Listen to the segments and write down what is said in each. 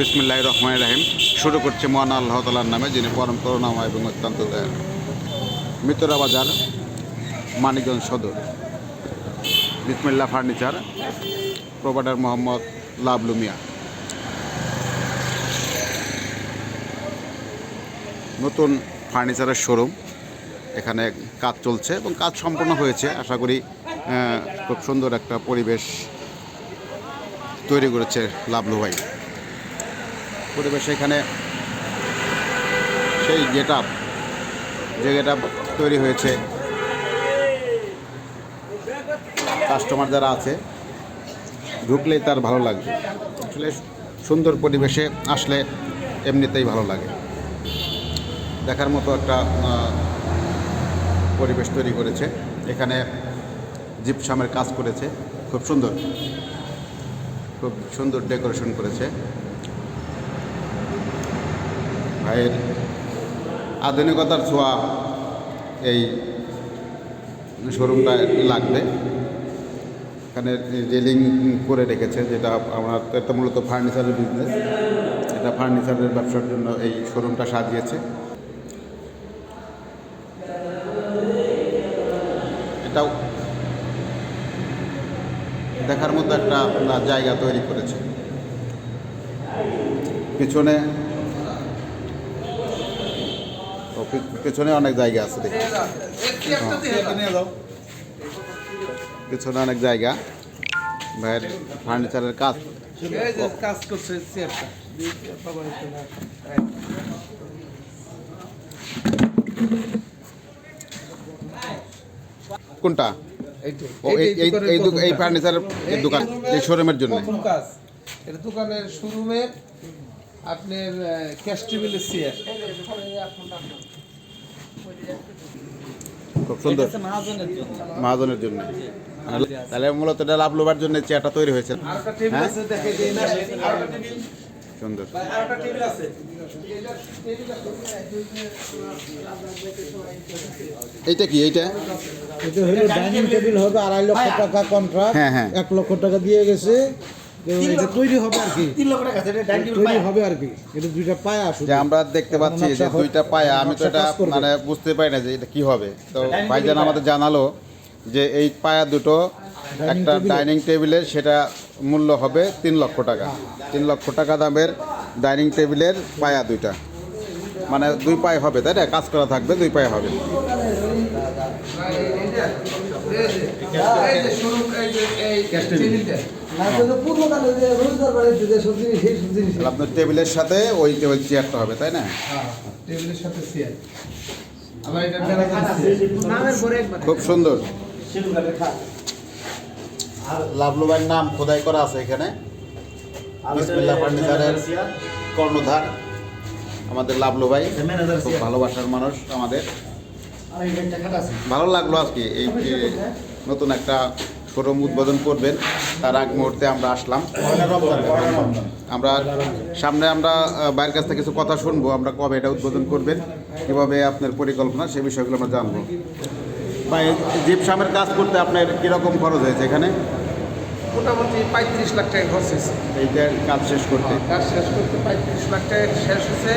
বিসমিল্লাহ রহমান রাহিম। শুরু করছে মহান আল্লাহ তালার নামে, যিনি পরম করুণাময় এবং অত্যন্ত দয়ালু। মিতরা বাজার, মানিকগঞ্জ সদর। বিসমিল্লা ফার্নিচার, প্রোভাইডার মোহাম্মদ লাভলু মিয়া। নতুন ফার্নিচারের শোরুম। এখানে কাজ চলছে এবং কাজ সম্পূর্ণ হয়েছে। আশা করি খুব সুন্দর একটা পরিবেশ তৈরি করেছে লাভলু ভাই। পরিবেশ এখানে সেই গেট আপ যে গেট আপ তৈরি হয়েছে। কাস্টমার যারা আছে, ঢুকলেই তার ভালো লাগবে। আসলে সুন্দর পরিবেশে আসলে এমনিতেই ভালো লাগে। দেখার মতো একটা পরিবেশ তৈরি করেছে। এখানে জিপসামের কাজ করেছে। খুব সুন্দর। খুব সুন্দর ডেকোরেশন করেছে। ভাইয়ের আধুনিকতার ছোঁয়া এই শোরুমটা লাগবে। এখানে রেলিং করে রেখেছে, যেটা আমরা এটা মূলত ফার্নিচারের বিজনেস এটা ফার্নিচারের ব্যবসার জন্য এই শোরুমটা সাজিয়েছে। এটাও দেখার মতো একটা জায়গা তৈরি করেছে। পিছনে পিছনে অনেক জায়গা আছে দেখি। পিছনে অনেক জায়গা। ভাইয়ের ফার্নিচারের কাজ। কাজ করছে। কোনটা এই। ফার্নিচারের দোকান, এই শোরুমের জন্য। শোরুমের আপনার ক্যাশ টেবিলের চেয়ার খুব সুন্দর। মহাজনের জন্য। তাহলে মূলত এটা লাভ লোবার জন্য চেয়ারটা তৈরি হয়েছে। হ্যাঁ? সুন্দর। আরেকটা টেবিল আছে। এইটা কি এইটা? এটা হলো ডাইনিং টেবিল হবে আড়াই লক্ষ টাকা কন্ট্রাক্ট হ্যাঁ, হ্যাঁ। এক লক্ষ টাকা দিয়ে গেছে। এটা তৈরি হবে আর কি। তৈরি হবে আর কি। এটা দুইটা পায়া যে আমরা দেখতে পাচ্ছি যে দুইটা পায়া আমি তো এটা মানে বুঝতে পারি না যে এটা কি হবে। তো ভাইজান আমাদের জানালো যে এই পায়া দুটো একটা ডাইনিং টেবিলের সেটা মূল্য হবে তিন লক্ষ টাকা। তিন লক্ষ টাকা দামের ডাইনিং টেবিলের পায়া দুইটা। মানে দুই পায়ে হবে তাই না? কাজ করা থাকবে দুই পায়ে হবে। এই যে শোরুম এই যে এই টেবিলটা পূর্বকালে যে রোজগার বাড়িতে যে সব জিনিস সেই সব জিনিস তাহলে আপনার টেবিলের সাথে ওই ওই চেয়ারটা হবে তাই না? হ্যাঁ টেবিলের সাথে চেয়ার। পরে একবার খুব সুন্দর। লাভলু ভাইয়ের নাম খোদাই করা আছে এখানে। বিসমিল্লাহ ফার্নিচারের কর্ণধার আমাদের লাভলু ভাই খুব ভালোবাসার মানুষ আমাদের। ভালো লাগল আজকে এই যে নতুন একটা শোরুম উদ্বোধন করবেন। তার আগ মুহূর্তে আমরা আসলাম। আমরা সামনে আমরা বাইরের কাছ থেকে কিছু কথা শুনব। আমরা কবে এটা উদ্বোধন করবেন কীভাবে আপনার পরিকল্পনা সে বিষয়গুলো আমরা জানব। ভাই জিপসামের কাজ করতে আপনার কীরকম খরচ হয়েছে এখানে? মোটামুটি পঁয়ত্রিশ লাখ টাকা খরচ হয়েছে। এইটা কাজ শেষ করতে? কাজ শেষ করতে পঁয়ত্রিশ লাখ টাকা শেষ হয়েছে।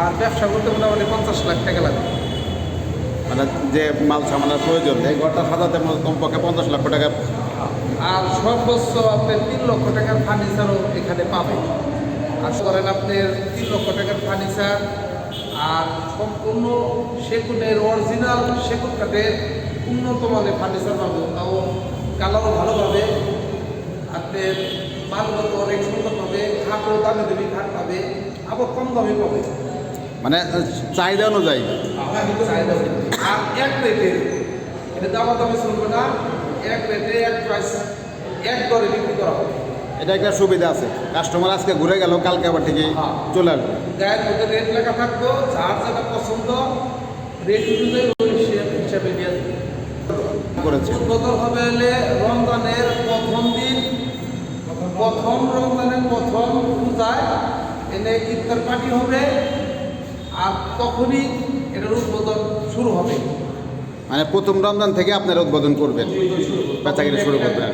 আর ব্যবসা করতে মোটামুটি পঞ্চাশ লাখ টাকা লাগবে। মানে যে মাল সামানের প্রয়োজন এই ঘরটা সাজাতে কমপক্ষে পঞ্চাশ লক্ষ টাকা। আর সর্বোচ্চ আপনার তিন লক্ষ টাকার ফার্নিচারও এখানে পাবে আর ধরেন আপনার তিন লক্ষ টাকার ফার্নিচার আর সম্পূর্ণ সেগুনের অরিজিনাল সেগুন কাঠের উন্নত মানের ফার্নিচার পাবে তাও কালারও ভালো পাবে আপনার মানগত অনেক সুন্দর পাবে খাটও দামে দেবী খাট পাবে আবার কম দামে পাবে। মানে চাহিদা অনুযায়ী। চাহিদা এক রেটের এটা দাম দামাদামি চলবে না। এক রেটে এক প্রাইস এক দরে বিক্রি করা হবে। এটা একটা সুবিধা আছে। কাস্টমার আজকে ঘুরে গেল কালকে আবার ঠিকই চলে আসবে। গায়ের মধ্যে রেট লেখা থাকতো যার যেটা পছন্দ রেট অনুযায়ী হিসাবে করেছে। উদ্বোধন হবে হলে রমজানের প্রথম দিন প্রথম রমজানের প্রথম পূজায় এনে ইফতার পার্টি হবে আর তখনই এটার উদ্বোধন শুরু হবে। মানে প্রথম রমজান থেকে আপনারা উদ্বোধন করবেন বেচাকিনি শুরু করবেন।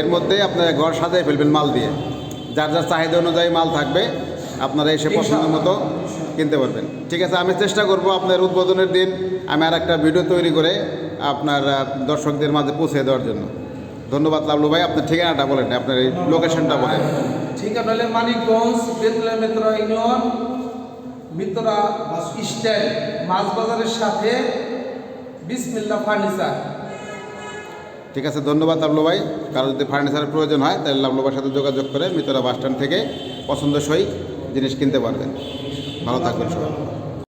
এর মধ্যে আপনার ঘর সাজাই ফেলবেন মাল দিয়ে। যার যার চাহিদা অনুযায়ী মাল থাকবে আপনারা এসে পছন্দ মতো কিনতে পারবেন। ঠিক আছে আমি চেষ্টা করব আপনার উদ্বোধনের দিন আমি আর একটা ভিডিও তৈরি করে আপনার দর্শকদের মাঝে পৌঁছে দেওয়ার জন্য। ধন্যবাদ লাবলু ভাই আপনার ঠিকানাটা বলেন আপনার এই লোকেশনটা বলেন। ঠিকানা হলে মানিকগঞ্জ বেতুলা মেত্রা ইউনিয়ন মিত্রা স্ট্যান্ড মাছ বাজারের সাথে ফার্নিচার। ঠিক আছে, ধন্যবাদ লাবলু ভাই। কারও যদি ফার্নিচারের প্রয়োজন হয়, তাহলে লাবলু ভাইয়ের সাথে যোগাযোগ করে মিতরা বাস স্ট্যান্ড থেকে পছন্দসই জিনিস কিনতে পারবেন। ভালো থাকবেন সবাই।